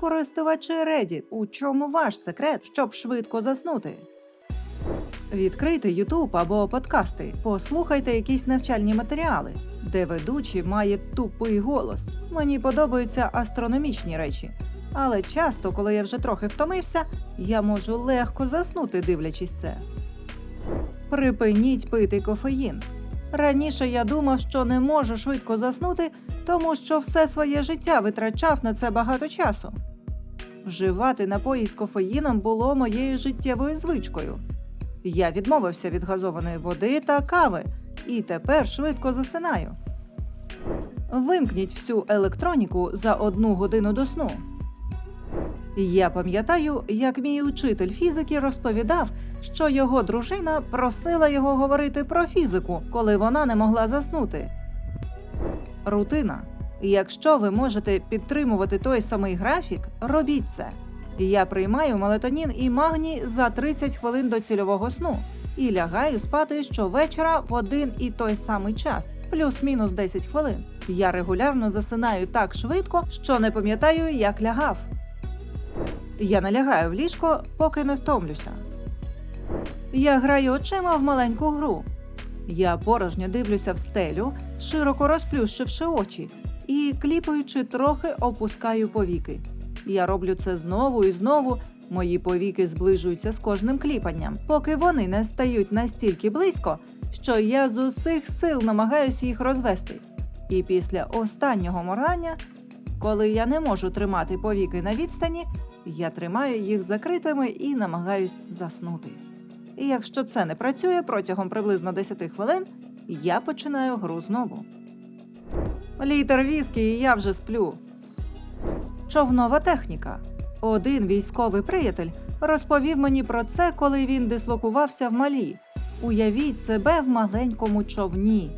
Користувачі Reddit, у чому ваш секрет, щоб швидко заснути? Відкрийте YouTube або подкасти, послухайте якісь навчальні матеріали, де ведучий має тупий голос. Мені подобаються астрономічні речі. Але часто, коли я вже трохи втомився, я можу легко заснути, дивлячись це. Припиніть пити кофеїн. Раніше я думав, що не можу швидко заснути, тому що все своє життя витрачав на це багато часу. Вживати напої з кофеїном було моєю життєвою звичкою. Я відмовився від газованої води та кави і тепер швидко засинаю. Вимкніть всю електроніку за одну годину до сну. Я пам'ятаю, як мій учитель фізики розповідав, що його дружина просила його говорити про фізику, коли вона не могла заснути. Рутина. Якщо ви можете підтримувати той самий графік, робіть це. Я приймаю мелатонін і магній за 30 хвилин до цільового сну і лягаю спати щовечора в один і той самий час, плюс-мінус 10 хвилин. Я регулярно засинаю так швидко, що не пам'ятаю, як лягав. Я не лягаю в ліжко, поки не втомлюся. Я граю очима в маленьку гру. Я порожньо дивлюся в стелю, широко розплющивши очі, і кліпаючи трохи опускаю повіки. Я роблю це знову і знову. Мої повіки зближуються з кожним кліпанням, поки вони не стають настільки близько, що я з усіх сил намагаюся їх розвести. І після останнього моргання, коли я не можу тримати повіки на відстані, я тримаю їх закритими і намагаюсь заснути. І якщо це не працює протягом приблизно 10 хвилин, я починаю гру знову. Літер віскі, і я вже сплю. Човнова техніка. Один військовий приятель розповів мені про це, коли він дислокувався в Малі. Уявіть себе в маленькому човні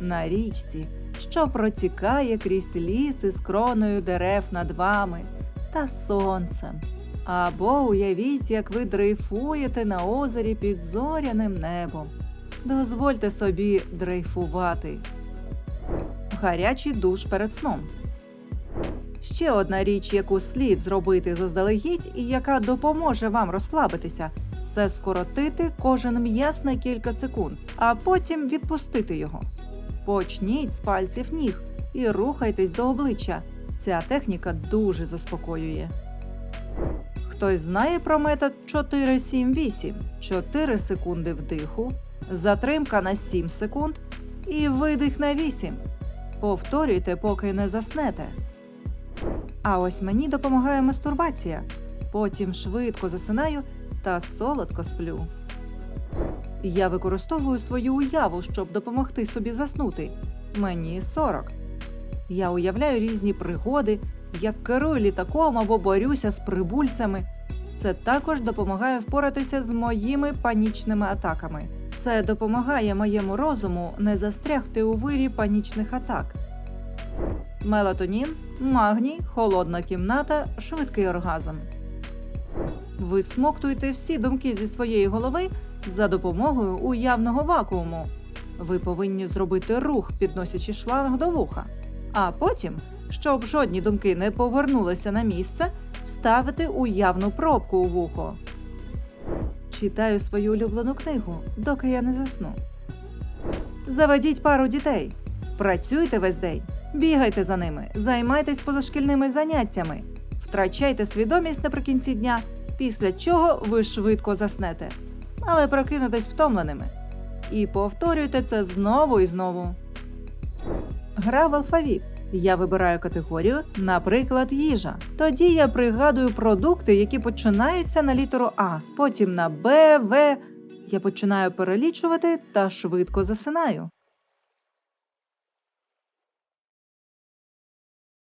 на річці, що протікає крізь ліс із кроною дерев над вами та сонцем. Або уявіть, як ви дрейфуєте на озері під зоряним небом. Дозвольте собі дрейфувати. Гарячий душ перед сном. Ще одна річ, яку слід зробити заздалегідь і яка допоможе вам розслабитися, це скоротити кожен м'яз на кілька секунд, а потім відпустити його. Почніть з пальців ніг і рухайтесь до обличчя. Ця техніка дуже заспокоює. Хтось знає про метод 4-7-8? 4 секунди вдиху, затримка на 7 секунд і видих на 8. Повторюйте, поки не заснете. А ось мені допомагає мастурбація. Потім швидко засинаю та солодко сплю. Я використовую свою уяву, щоб допомогти собі заснути. Мені 40. Я уявляю різні пригоди, як керую літаком або борюся з прибульцями. Це також допомагає впоратися з моїми панічними атаками. Це допомагає моєму розуму не застрягти у вирі панічних атак. Мелатонін, магній, холодна кімната, швидкий оргазм. Висмоктуйте всі думки зі своєї голови за допомогою уявного вакууму. Ви повинні зробити рух, підносячи шланг до вуха. А потім, щоб жодні думки не повернулися на місце, вставити уявну пробку у вухо. Читаю свою улюблену книгу, доки я не засну. Заведіть пару дітей. Працюйте весь день, бігайте за ними, займайтесь позашкільними заняттями, втрачайте свідомість наприкінці дня, після чого ви швидко заснете, але прокинетесь втомленими. І повторюйте це знову і знову. Гра в алфавіт. Я вибираю категорію, наприклад, їжа. Тоді я пригадую продукти, які починаються на літеру А, потім на Б, В. Я починаю перелічувати та швидко засинаю.